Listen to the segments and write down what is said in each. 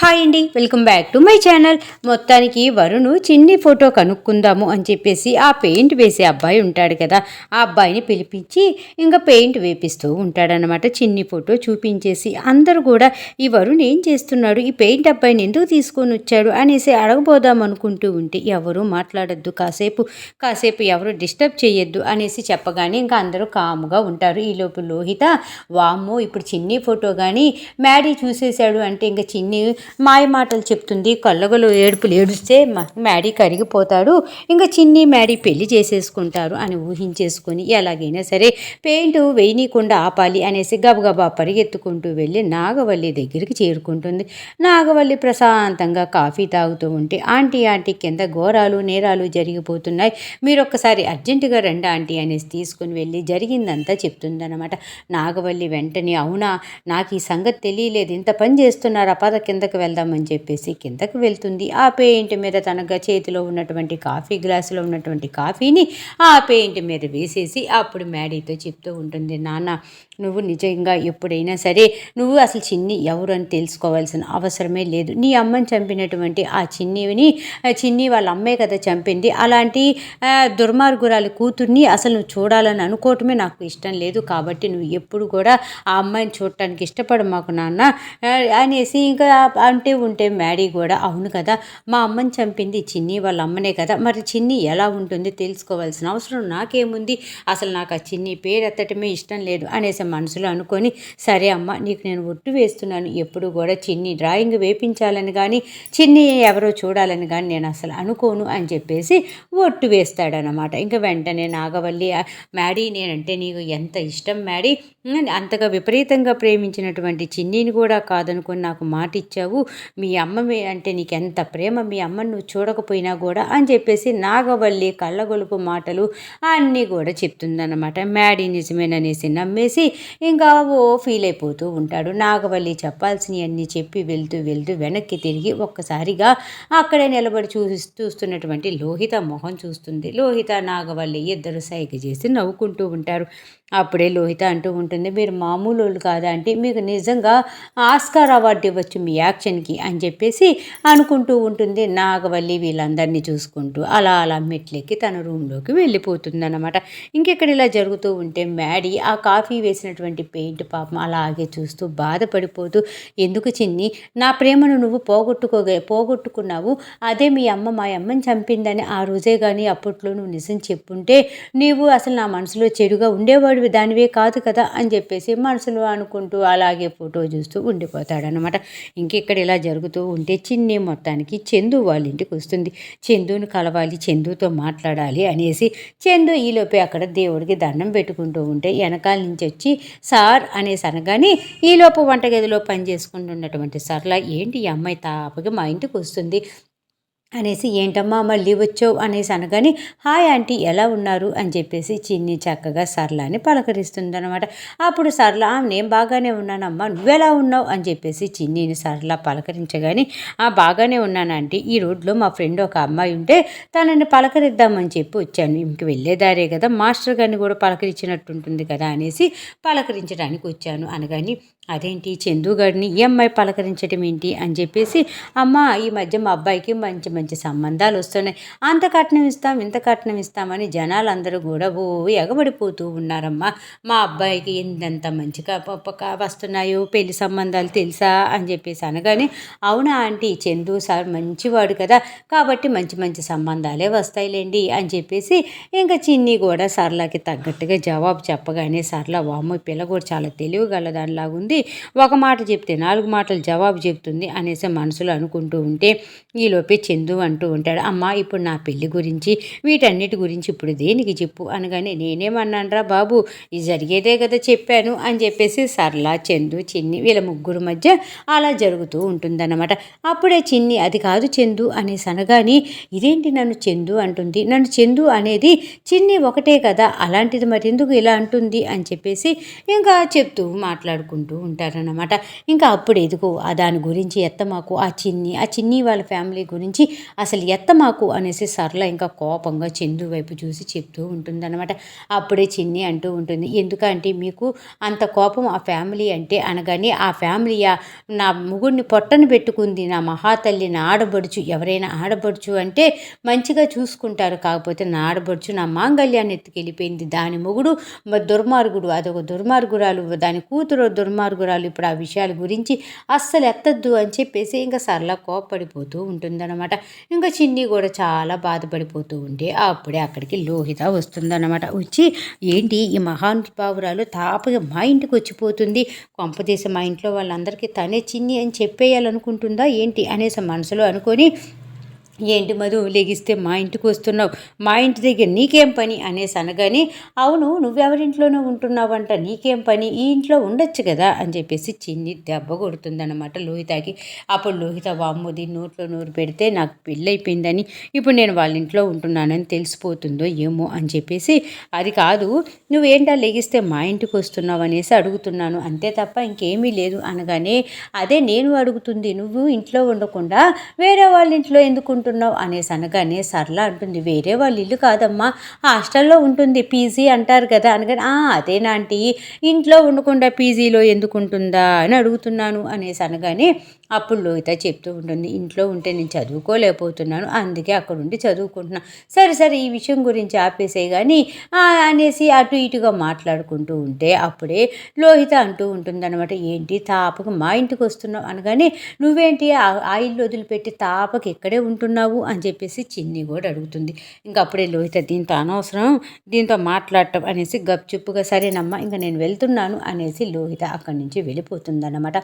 Hi అండి welcome back to my channel. మొత్తానికి వరుణు చిన్ని ఫోటో కనుక్కుందాము అని చెప్పేసి ఆ పెయింట్ వేసే అబ్బాయి ఉంటాడు కదా. ఆ అబ్బాయిని పిలిపించి ఇంకా పెయింట్ వేపిస్తూ ఉంటాడనమాట చిన్ని ఫోటో చూపించేసి అందరూ కూడా ఈ వరుణ్ ఏం చేస్తున్నాడు? ఈ పెయింట్ అబ్బాయిని ఎందుకు తీసుకొని వచ్చాడు? అనేసి అడగబోదాం అనుకుంటూ ఉంటే ఎవరు మాట్లాడద్దు. కాసేపు కాసేపు ఎవరు డిస్టర్బ్ చేయొద్దు అనేసి చెప్పగానే ఇంకా అందరూ కాముగా ఉంటారు. ఈ లోపు లోహిత వామ్మో ఇప్పుడు చిన్ని ఫోటో కానీ మ్యాడీ చూసేశాడు అంటే ఇంకా చిన్ని మాయ మాటలు చెప్తుంది కళ్ళగలు ఏడుపులు ఏడుస్తే మ- మ్యాడీ కరిగిపోతాడు ఇంకా చిన్ని మ్యాడీ పెళ్ళి చేసేసుకుంటారు అని ఊహించేసుకొని ఎలాగైనా సరే పెయింట్ వేయనీయకుండా ఆపాలి అనేసి గబగబా పరిగెత్తుకుంటూ వెళ్ళి నాగవల్లి దగ్గరికి చేరుకుంటుంది. నాగవల్లి ప్రశాంతంగా కాఫీ తాగుతూ ఉంటే ఆంటీ ఆంటీ కింద ఘోరాలు నేరాలు జరిగిపోతున్నాయి. మీరు ఒక్కసారి అర్జెంటుగా రండి ఆంటీ అనేసి తీసుకుని వెళ్ళి జరిగిందంతా చెప్తుందన్నమాట. నాగవల్లి వెంటనే అవునా? నాకు ఈ సంగతి తెలియలేదు. ఇంత పని చేస్తున్నారా? పద కిందకి వెళ్దామని చెప్పేసి కిందకు వెళ్తుంది. ఆ పెయింట్ మీద తనగా చేతిలో ఉన్నటువంటి కాఫీ గ్లాసులో ఉన్నటువంటి కాఫీని ఆ పెయింట్ మీద వేసేసి అప్పుడు మ్యాడీతో చెప్తూ ఉంటుంది నాన్న నువ్వు నిజంగా ఎప్పుడైనా సరే నువ్వు అసలు చిన్ని ఎవరు అని తెలుసుకోవాల్సిన అవసరమే లేదు. నీ అమ్మని చంపినటువంటి ఆ చిన్నిని చిన్ని వాళ్ళ అమ్మే కదా చంపింది. అలాంటి ఆ, దుర్మార్గురాలి కూతుర్ని అసలు నువ్వు చూడాలని అనుకోవటమే నాకు ఇష్టం లేదు. కాబట్టి నువ్వు ఎప్పుడు కూడా ఆ అమ్మాయిని చూడటానికి ఇష్టపడు మాకు నాన్న అనేసి ఇంకా అంటే ఉంటే మ్యాడీ కూడా అవును కదా మా అమ్మని చంపింది చిన్ని వాళ్ళ అమ్మనే కదా. మరి చిన్ని ఎలా ఉంటుంది తెలుసుకోవాల్సిన అవసరం నాకేముంది? అసలు నాకు ఆ చిన్ని పేరు ఎత్తటమే ఇష్టం లేదు అనేసి మనసులో అనుకొని సరే అమ్మ నీకు నేను ఒట్టు వేస్తున్నాను. ఎప్పుడు కూడా చిన్ని డ్రాయింగ్ వేపించాలని కానీ చిన్ని ఎవరో చూడాలని కానీ నేను అసలు అనుకోను అని చెప్పేసి ఒట్టు వేస్తాడనమాట ఇంకా వెంటనే నాగవల్లి మ్యాడీ నేనంటే నీకు ఎంత ఇష్టం మ్యాడీ? అంతగా విపరీతంగా ప్రేమించినటువంటి చిన్నిని కూడా కాదనుకొని నాకు మాట ఇచ్చావు మీ అమ్మ అంటే నీకు ఎంత ప్రేమ? మీ అమ్మను నువ్వు చూడకపోయినా కూడా అని చెప్పేసి నాగవల్లి కళ్ళగొలుపు మాటలు అన్నీ కూడా చెప్తుందన్నమాట. మ్యాడీ నిజమేననేసి నమ్మేసి ఇంకా ఓ ఫీల్ అయిపోతూ ఉంటాడు. నాగవల్లి చెప్పాల్సినవి అన్నీ చెప్పి వెళ్తూ వెళ్తూ వెనక్కి తిరిగి ఒక్కసారిగా అక్కడే నిలబడి చూసి చూస్తున్నటువంటి లోహిత మొహం చూస్తుంది. లోహిత నాగవల్లి ఇద్దరు సైగ చేసి నవ్వుకుంటూ ఉంటారు. అప్పుడే లోహిత అంటూ ఉంటుంది మీరు మామూలు వాళ్ళు కాదా అంటే మీకు నిజంగా ఆస్కార్ అవార్డు ఇవ్వచ్చు మీ యాక్షన్కి అని చెప్పేసి అనుకుంటూ ఉంటుంది. నాగవల్లి వీళ్ళందరినీ చూసుకుంటూ అలా అలా మెట్లెక్కి తన రూమ్లోకి వెళ్ళిపోతుంది అనమాట ఇంకెక్కడ ఇలా జరుగుతూ ఉంటే మ్యాడీ ఆ కాఫీ వేసినటువంటి పెయింట్ పాపం అలాగే చూస్తూ బాధపడిపోతూ ఎందుకు చిన్ని నా ప్రేమను నువ్వు పోగొట్టుకోగ పోగొట్టుకున్నావు. అదే మీ అమ్మ మా అమ్మని చంపిందని ఆ రోజే కానీ అప్పట్లో నువ్వు నిజం చెప్పుంటే నీవు అసలు నా మనసులో చెడుగా ఉండేవాడివి దానివే కాదు కదా అని చెప్పేసి మనసులో అనుకుంటూ అలాగే ఫోటో చూస్తూ ఉండిపోతాడనమాట ఇంకెక్కడ ఇక్కడ ఇలా జరుగుతూ ఉంటే చిన్ని మొత్తానికి చందు వాళ్ళ ఇంటికి వస్తుంది. చందుని కలవాలి చందుతో మాట్లాడాలి అనేసి చందు ఈలోపే అక్కడ దేవుడికి దండం పెట్టుకుంటూ ఉంటే వెనకాల నుంచి వచ్చి సార్ అనేసి అనగానే ఈలోపు వంటగదిలో పని చేసుకుంటున్నటువంటి సర్లా ఏంటి ఈ అమ్మాయి తాపగా మా ఇంటికి వస్తుంది. అనేసి ఏంటమ్మా మళ్ళీ వచ్చావు? అనేసి అనగానే హాయ్ ఆంటీ ఎలా ఉన్నారు? అని చెప్పేసి చిన్ని చక్కగా సర్లాని అని పలకరిస్తుందనమాట. అప్పుడు సర్ల నేను బాగానే ఉన్నానమ్మా నువ్వెలా ఉన్నావు? అని చెప్పేసి చిన్నిని సర్ల పలకరించగానే ఆ బాగానే ఉన్నాను ఆంటీ. ఈ రోడ్లో మా ఫ్రెండ్ ఒక అమ్మాయి ఉంటే తనని పలకరిద్దామని చెప్పి వచ్చాను. ఇంక వెళ్ళేదారే కదా మాస్టర్ గారిని కూడా పలకరించినట్టుంటుంది కదా అనేసి పలకరించడానికి వచ్చాను. అనగాని అదేంటి? చందుగాడిని ఈ అమ్మాయి పలకరించడం ఏంటి అని చెప్పేసి అమ్మ ఈ మధ్య మా అబ్బాయికి మంచి మంచి సంబంధాలు వస్తున్నాయి. అంత కట్నం ఇస్తాం ఇంత కట్నం ఇస్తామని జనాలందరూ కూడా ఓ ఎగబడిపోతూ ఉన్నారమ్మా. మా అబ్బాయికి ఎంతెంత మంచిగా వస్తున్నాయో పెళ్ళి సంబంధాలు తెలుసా అని చెప్పేసి అనగానే అవునా ఆంటీ చందు సార్ మంచివాడు కదా కాబట్టి మంచి మంచి సంబంధాలే వస్తాయిలేండి అని చెప్పేసి ఇంకా చిన్ని కూడా సర్లాకి తగ్గట్టుగా జవాబు చెప్పగానే సర్ల వామ్మో పిల్ల కూడా చాలా తెలివిగల దానిలాగా ఉంటుంది ఒక మాట చెప్తే నాలుగు మాటలు జవాబు చెప్తుంది అనేసి మనసులో అనుకుంటూ ఉంటే ఈలోపే చందు అంటూ ఉంటాడు. అమ్మా ఇప్పుడు నా పెళ్ళి గురించి వీటన్నిటి గురించి ఇప్పుడు దేనికి చెప్పు అనగానే నేనేమన్నానరా బాబు ఇది జరిగేదే కదా చెప్పాను అని చెప్పేసి సర్లా చందు చిన్ని వీళ్ళ ముగ్గురు మధ్య అలా జరుగుతూ ఉంటుందన్నమాట. అప్పుడే చిన్ని అది కాదు చందు అనేసి అనగాని ఇదేంటి నన్ను చందు అంటుంది? నన్ను చందు అనేది చిన్ని ఒకటే కదా అలాంటిది మరి ఎందుకు ఇలా అంటుంది అని చెప్పేసి ఇంకా చెప్తూ మాట్లాడుకుంటూ ఉంటారనమాట ఇంకా అప్పుడు ఎదుగు ఆ దాని గురించి ఎత్తమాకు ఆ చిన్ని ఆ చిన్ని వాళ్ళ ఫ్యామిలీ గురించి అసలు ఎత్తమాకు అనేసి సరళ ఇంకా కోపంగా చందు వైపు చూసి చెప్తూ ఉంటుందన్నమాట. అప్పుడే చిన్ని అంటూ ఉంటుంది ఎందుకంటే మీకు అంత కోపం ఆ ఫ్యామిలీ అంటే అనగానే ఆ ఫ్యామిలీ నా ముగుడిని పొట్టను పెట్టుకుంది నా మహాతల్లి నా ఆడబడుచు. ఎవరైనా ఆడబడుచు అంటే మంచిగా చూసుకుంటారు కాకపోతే నా ఆడబడుచు నా మాంగళ్యాన్ని ఎత్తుకెళ్ళిపోయింది. దాని మొగుడు దుర్మార్గుడు అదొక దుర్మార్గురాలు దాని కూతురు దుర్మార్గురాలు ఇప్పుడు ఆ విషయాల గురించి అస్సలు ఎత్తద్దు అని చెప్పేసి ఇంకా సరళ కోపడిపోతూ ఉంటుందన్నమాట. ఇంకా చిన్ని కూడా చాలా బాధపడిపోతూ ఉంటే అప్పుడే అక్కడికి లోహిత వస్తుందన్నమాట. వచ్చి ఏంటి ఈ మహానుభావురాలు తాపగా మా ఇంటికి వచ్చిపోతుంది. కొంపదీస మా ఇంట్లో వాళ్ళందరికీ తనే చిన్ని అని చెప్పేయాలనుకుంటుందా ఏంటి? అనేసి మనసులో అనుకొని ఏంటి మధు లెగిస్తే మా ఇంటికి వస్తున్నావు. మా ఇంటి దగ్గర నీకేం పని? అనేసి అనగానే అవును నువ్వెవరింట్లోనే ఉంటున్నావంట నీకేం పని? ఈ ఇంట్లో ఉండొచ్చు కదా? అని చెప్పేసి చిన్ని దెబ్బ కొడుతుందన్నమాట లోహితకి. అప్పుడు లోహిత వామ్మోది నోట్లో నోరు పెడితే నాకు పెళ్ళైపోయిందని ఇప్పుడు నేను వాళ్ళ ఇంట్లో ఉంటున్నానని తెలిసిపోతుందో ఏమో అని చెప్పేసి అది కాదు నువ్వేంటా లెగిస్తే మా ఇంటికి వస్తున్నావు అనేసి అడుగుతున్నాను. అంతే తప్ప ఇంకేమీ లేదు అనగానే అదే నేను అడుగుతుంది నువ్వు ఇంట్లో ఉండకుండా వేరే వాళ్ళ ఇంట్లో ఎందుకు ఉంటున్నావు అనేసి అనగానే సరళ అంటుంది వేరే వాళ్ళ ఇల్లు కాదమ్మా హాస్టల్లో ఉంటుంది పీజీ అంటారు కదా. అనగానే అదేనా ఆంటీ? ఇంట్లో ఉండకుండా పీజీలో ఎందుకు ఉంటుందా? అని అడుగుతున్నాను అనేసి అనగానే అప్పుడు లోహిత చెప్తూ ఉంటుంది ఇంట్లో ఉంటే నేను చదువుకోలేకపోతున్నాను అందుకే అక్కడ ఉండి చదువుకుంటున్నాను సరే సరే ఈ విషయం గురించి ఆపేసే కానీ అనేసి అటు ఇటుగా మాట్లాడుకుంటూ ఉంటే అప్పుడే లోహిత అంటూ ఉంటుందన్నమాట ఏంటి తాపకు మా ఇంటికి వస్తున్నావు? అనగానే నువ్వేంటి ఆ ఇల్లు వదిలిపెట్టి తాపకి ఇక్కడే ఉంటున్నావు? అని చెప్పేసి చిన్ని కూడా అడుగుతుంది. ఇంకా అప్పుడే లోహిత దీంతో అనవసరం దీంతో మాట్లాడటం అనేసి గప్చుప్పుగా సరేనమ్మా ఇంకా నేను వెళ్తున్నాను అనేసి లోహిత అక్కడి నుంచి వెళ్ళిపోతుందన్నమాట.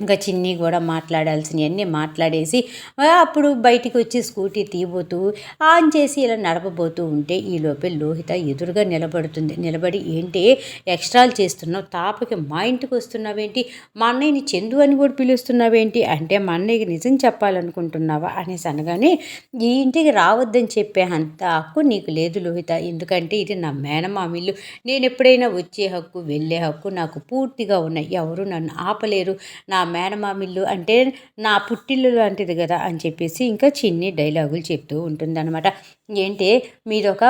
ఇంకా చిన్ని కూడా మాట్లాడాల్సినవన్నీ మాట్లాడేసి అప్పుడు బయటికి వచ్చి స్కూటీ తీయబోతూ ఆన్ చేసి ఇలా నడపబోతూ ఉంటే ఈ లోపే లోహిత ఎదురుగా నిలబడుతుంది. నిలబడి ఏంటి ఎక్స్ట్రాలు చేస్తున్నావు? తాపకి మా ఇంటికి వస్తున్నావేంటి? మా అన్నయ్యని చందు అని కూడా పిలుస్తున్నావేంటి? అంటే మా అన్నయ్యకి నిజం చెప్పాలనుకుంటున్నావా? అనేసి అనగానే ఈ ఇంటికి రావద్దని చెప్పే అంత హక్కు నీకు లేదు లోహిత. ఎందుకంటే ఇది నా మేనమామిల్లు నేను ఎప్పుడైనా వచ్చే హక్కు వెళ్ళే హక్కు నాకు పూర్తిగా ఉన్నాయి. ఎవరు నన్ను ఆపలేరు. నా మేనమామిల్లు అంటే నా పుట్టిల్లు లాంటిది కదా అని చెప్పేసి ఇంకా చిన్ని డైలాగులు చెప్తూ ఉంటుందన్నమాట. ఏంటి? మీదొక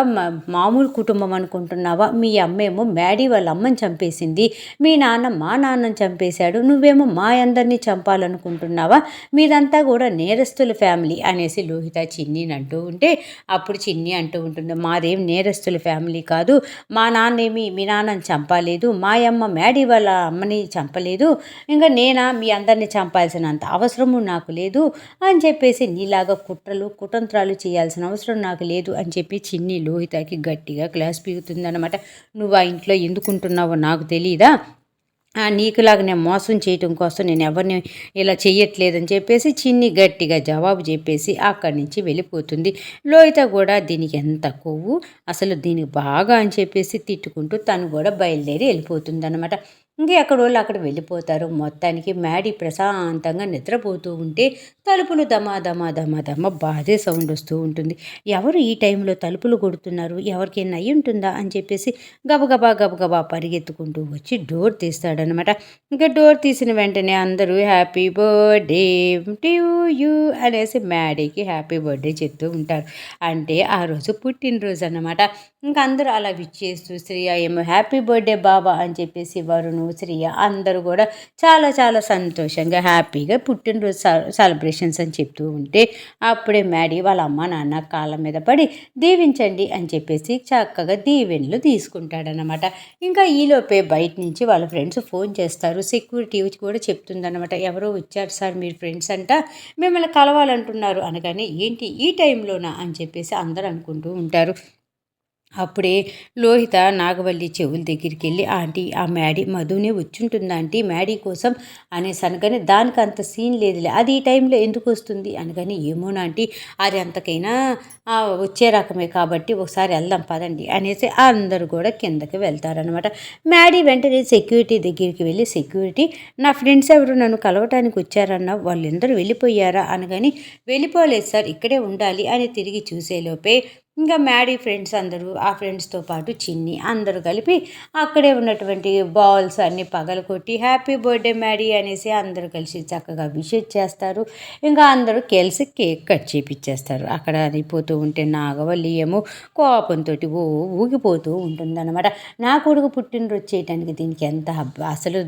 మామూలు కుటుంబం అనుకుంటున్నావా? మీ అమ్మేమో మ్యాడీ వాళ్ళ అమ్మని చంపేసింది. మీ నాన్న మా నాన్నని చంపేశాడు. నువ్వేమో మా అందరినీ చంపాలనుకుంటున్నావా? మీదంతా కూడా నేరస్తుల ఫ్యామిలీ అనేసి లోహిత చిన్నిని అంటూ ఉంటే అప్పుడు చిన్ని అంటూ ఉంటుంది మాదేం నేరస్తుల ఫ్యామిలీ కాదు. మా నాన్నేమి మీ నాన్నని చంపలేదు. మా అమ్మ మ్యాడీ వాళ్ళ అమ్మని చంపలేదు. ఇంకా నేనా మీ అందరినీ చంపాల్సినంత అవసరము నాకు లేదు అని చెప్పేసి నీలాగా కుట్రలు కుతంత్రాలు చేయాల్సిన అవసరం నాకు లేదు అని చెప్పి చిన్ని లోహితకి గట్టిగా క్లాస్ పీగుతుందనమాట నువ్వు ఆ ఇంట్లో ఎందుకుంటున్నావో నాకు తెలియదా నీకులాగా నేను మోసం చేయటం కోసం నేను ఎవరిని ఇలా చేయట్లేదని చెప్పేసి చిన్ని గట్టిగా జవాబు చెప్పేసి అక్కడి నుంచి వెళ్ళిపోతుంది. లోహిత కూడా దీనికి ఎంత కొవ్వు? అసలు దీనికి బాగా అని చెప్పేసి తిట్టుకుంటూ తను కూడా బయలుదేరి వెళ్ళిపోతుంది అనమాట ఇంక ఎక్కడ వాళ్ళు అక్కడ వెళ్ళిపోతారు. మొత్తానికి మ్యాడీ ప్రశాంతంగా నిద్రపోతూ ఉంటే తలుపులు దమా దమా దమా దమ బాధే సౌండ్ వస్తూ ఉంటుంది. ఎవరు ఈ టైంలో తలుపులు కొడుతున్నారు? ఎవరికైనా అయి ఉంటుందా? అని చెప్పేసి గబగబా గబగబా పరిగెత్తుకుంటూ వచ్చి డోర్ తీస్తాడనమాట ఇంకా డోర్ తీసిన వెంటనే అందరూ హ్యాపీ బర్త్డే టు యూ అనేసి మ్యాడీకి హ్యాపీ బర్త్డే చెప్తూ ఉంటారు. అంటే ఆ రోజు పుట్టినరోజు అనమాట ఇంకా అందరూ అలా విచ్చేస్తూ శ్రీయ ఏమో హ్యాపీ బర్త్డే బాబా అని చెప్పేసి వరుణు శ్రీయ అందరూ కూడా చాలా చాలా సంతోషంగా హ్యాపీగా పుట్టినరోజు సెలబ్రేషన్స్ అని చెప్తూ ఉంటే అప్పుడే మ్యాడీ వాళ్ళ అమ్మ నాన్న కాళ్ళ మీద పడి దీవించండి అని చెప్పేసి చక్కగా దీవెన్లు తీసుకుంటాడనమాట ఇంకా ఈలోపే బయట నుంచి వాళ్ళ ఫ్రెండ్స్ ఫోన్ చేస్తారు. సెక్యూరిటీ కూడా చెప్తుందనమాట ఎవరో వచ్చారు సార్ మీరు ఫ్రెండ్స్ అంట. మిమ్మల్ని కలవాలంటున్నారు అనగానే ఏంటి ఈ టైంలోనా? అని చెప్పేసి అందరూ అనుకుంటూ ఉంటారు. అప్పుడే లోహిత నాగవల్లి చెవుల దగ్గరికి వెళ్ళి ఆంటీ ఆ మ్యాడీ మధునే వచ్చుంటుంది ఆంటీ మ్యాడీ కోసం అనేసి అనగానే దానికి అంత సీన్ లేదులే అది ఈ టైంలో ఎందుకు వస్తుంది? అనగానే ఏమోనాంటీ అది అంతకైనా వచ్చే రకమే కాబట్టి ఒకసారి వెళ్దాం పదండి అనేసి అందరూ కూడా కిందకి వెళ్తారనమాట మ్యాడీ వెంటనే సెక్యూరిటీ దగ్గరికి వెళ్ళి సెక్యూరిటీ నా ఫ్రెండ్స్ ఎవరు నన్ను కలవటానికి వచ్చారన్న వాళ్ళందరూ వెళ్ళిపోయారా? అనగాని వెళ్ళిపోలేదు సార్ ఇక్కడే ఉండాలి అని తిరిగి చూసేలోపే ఇంకా మ్యాడీ ఫ్రెండ్స్ అందరూ ఆ ఫ్రెండ్స్తో పాటు చిన్ని అందరూ కలిపి అక్కడే ఉన్నటువంటి బాల్స్ అన్నీ పగలకొట్టి హ్యాపీ బర్త్డే మ్యాడీ అనేసి అందరూ కలిసి చక్కగా విషెస్ చేస్తారు. ఇంకా అందరూ కలిసి కేక్ కట్ చేపిచ్చేస్తారు. అక్కడ అయిపోతూ ఉంటే నాగవల్లి ఏమో కోపంతో ఓ ఊగిపోతూ ఉంటుందన్నమాట. నా కొడుకు పుట్టినరోజు చేయడానికి దీనికి ఎంత అసలు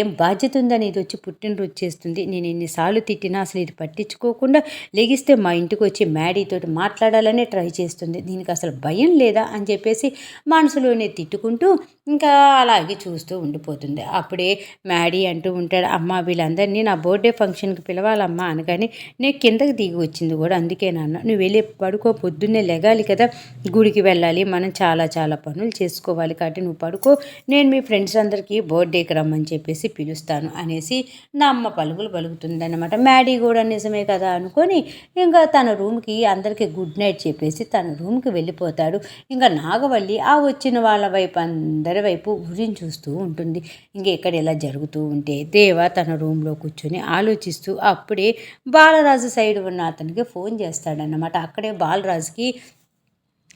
ఏం బాధ్యత ఉందని ఇది వచ్చి పుట్టినరోజు చేస్తుంది. నేను ఎన్నిసార్లు తిట్టినా అసలు ఇది పట్టించుకోకుండా లెగిస్తే మా ఇంటికి వచ్చి మ్యాడీతో మాట్లాడాలనే ట్రై చేస్తుంది. దీనికి అసలు భయం లేదా అని చెప్పేసి మనసులోనే తిట్టుకుంటూ ఇంకా అలాగే చూస్తూ ఉండిపోతుంది. అప్పుడే మ్యాడీ అంటూ ఉంటాడు అమ్మ వీళ్ళందరినీ నా బర్త్డే ఫంక్షన్కి పిలవాలమ్మా అనగానే నేను కిందకి దిగి వచ్చింది కూడా అందుకే నాన్న. నువ్వు వెళ్ళి పడుకో పొద్దున్నే లెగాలి కదా గుడికి వెళ్ళాలి మనం చాలా చాలా పనులు చేసుకోవాలి కాబట్టి నువ్వు పడుకో నేను మీ ఫ్రెండ్స్ అందరికీ బర్త్డేకి రమ్మని చెప్పేసి పిలుస్తాను అనేసి నా అమ్మ పలుకులు పలుకుతుందన్నమాట. మ్యాడీ కూడా నిజమే కదా అనుకొని ఇంకా తన రూమ్కి అందరికీ గుడ్ నైట్ చెప్పేసి తన రూమ్కి వెళ్ళిపోతాడు. ఇంకా నాగవల్లి ఆ వచ్చిన వాళ్ళ వైపు అందరి వైపు ఉరిని చూస్తూ ఉంటుంది. ఇంకా ఇక్కడ ఇలా జరుగుతూ ఉంటే దేవ తన రూమ్లో కూర్చొని ఆలోచిస్తూ అప్పుడే బాలరాజు సైడ్ ఉన్న అతనికి ఫోన్ చేస్తాడన్నమాట. అక్కడే బాలరాజుకి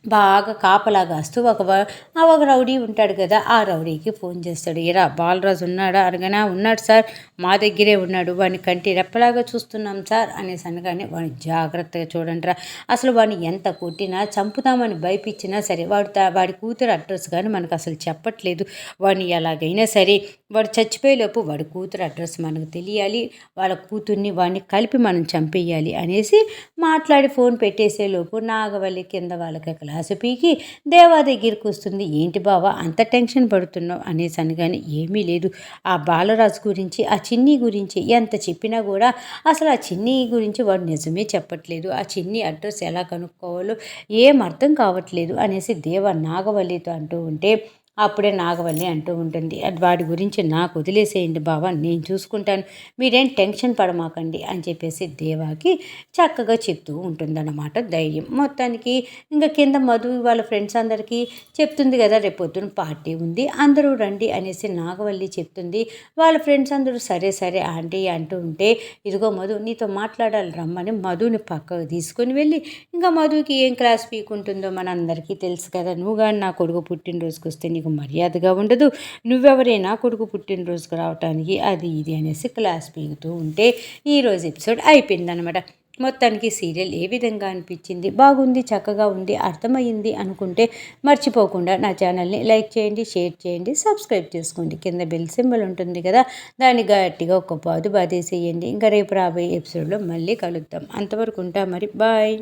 బాగా కాపలా కాస్తూ ఒక ఒక రౌడీ ఉంటాడు కదా ఆ రౌడీకి ఫోన్ చేస్తాడు. ఇరా బాలరాజు ఉన్నాడా? అనగానే ఉన్నాడు సార్. మా దగ్గరే ఉన్నాడు. వాడిని కంటి రెప్పలాగా చూస్తున్నాం సార్. అనేసి అనగానే వాడిని జాగ్రత్తగా చూడండి రా అసలు వాడిని ఎంత కొట్టినా చంపుతామని భయపించినా సరే వాడు వాడి కూతురు అడ్రస్ కానీ మనకు అసలు చెప్పట్లేదు. వాడిని ఎలాగైనా సరే వాడు చచ్చిపోయేలోపు వాడి కూతురు అడ్రస్ మనకు తెలియాలి. వాళ్ళ కూతుర్ని వాడిని కలిపి మనం చంపేయాలి. అనేసి మాట్లాడి ఫోన్ పెట్టేసేలోపు నాగవల్లి కింద వాళ్ళకి క్లాసు పీకి దేవా దగ్గరికి వస్తుంది. ఏంటి బావా అంత టెన్షన్ పడుతున్నావు? అనేసి అనగానే ఏమీ లేదు. ఆ బాలరాజు గురించి ఆ చిన్ని గురించి ఎంత చెప్పినా కూడా అసలు ఆ చిన్ని గురించి వాడు నిజమే చెప్పట్లేదు. ఆ చిన్ని అడ్రస్ ఎలా కనుక్కోవాలో ఏం అర్థం కావట్లేదు అనేసి దేవ నాగవల్లితో అంటూ ఉంటే అప్పుడే నాగవల్లి అంటూ ఉంటుంది. "అది వాడి గురించి నాకు వదిలేసేయండి బావా నేను చూసుకుంటాను. మీరేం టెన్షన్ పడమాకండి అని చెప్పేసి దేవాకి చక్కగా చెప్తూ ఉంటుందన్నమాట ధైర్యం. మొత్తానికి ఇంకా కింద మధు వాళ్ళ ఫ్రెండ్స్ అందరికీ చెప్తుంది కదా రేపు పార్టీ ఉంది అందరూ రండి అనేసి నాగవల్లి చెప్తుంది. వాళ్ళ ఫ్రెండ్స్ అందరూ సరే సరే ఆంటీ అంటూ ఉంటే ఇదిగో మధు నీతో మాట్లాడాలి రమ్మని మధుని పక్కకు తీసుకొని వెళ్ళి ఇంకా మధుకి ఏం క్లాస్ పీకుంటుందో మనందరికీ తెలుసు కదా. నువ్వు కానీ నా కొడుకు పుట్టినరోజుకి వస్తే నీకు మర్యాదగా ఉండదు. నువ్వెవరైనా కొడుకు పుట్టినరోజుకు రావటానికి అది ఇది అనేసి క్లాస్ పీగుతూ ఉంటే ఈరోజు ఎపిసోడ్ అయిపోయిందనమాట మొత్తానికి సీరియల్ ఏ విధంగా అనిపించింది బాగుంది చక్కగా ఉంది అర్థమైంది అనుకుంటే మర్చిపోకుండా నా ఛానల్ని లైక్ చేయండి షేర్ చేయండి సబ్స్క్రైబ్ చేసుకోండి. కింద బెల్ సింబల్ ఉంటుంది కదా దాన్ని గట్టిగా ఒక పాదు బాధేసేయండి. ఇంకా రేపు రాబోయే ఎపిసోడ్లో మళ్ళీ కలుద్దాం. అంతవరకు ఉంటా మరి. బాయ్.